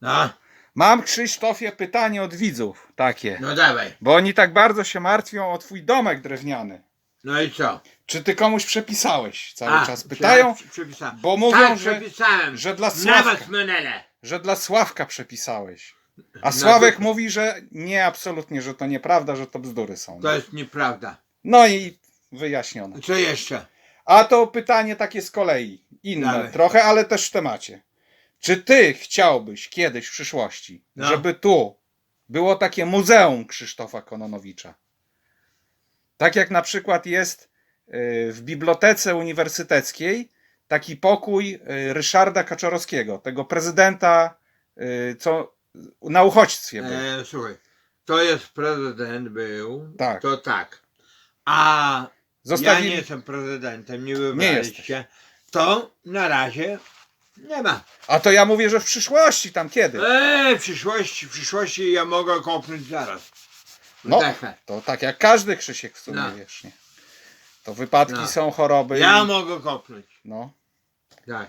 No, Mam, Krzysztofie, pytanie od widzów takie. no dawaj. Bo oni tak bardzo się martwią o twój domek drewniany. No i co? Czy ty komuś przepisałeś? Cały A, czas pytają, prze- przepisałem. bo mówią, tak, że, przepisałem. że dla Na Sławka, menele. że dla Sławka przepisałeś. A Na Sławek mówi, że nie, absolutnie, że to nieprawda, że to bzdury są. To jest nieprawda. No i wyjaśnione. Co jeszcze? A to pytanie takie z kolei, inne Dawaj. trochę, ale też w temacie. Czy ty chciałbyś kiedyś w przyszłości, No. żeby tu było takie muzeum Krzysztofa Kononowicza? Tak jak na przykład jest y, w Bibliotece Uniwersyteckiej taki pokój y, Ryszarda Kaczorowskiego, tego prezydenta, y, co na uchodźstwie był. E, słuchaj, to jest prezydent był. Tak. To tak. A Zostawili... ja nie jestem prezydentem, nie wybraliście. To na razie nie ma. A to ja mówię, że w przyszłości, tam kiedy? Eee, w przyszłości, w przyszłości ja mogę kopnąć zaraz. No, Dechę. to tak jak każdy Krzysiek w sumie, No. wiesz, nie? To wypadki No. są, choroby. Ja i... mogę kopnąć. No. Tak.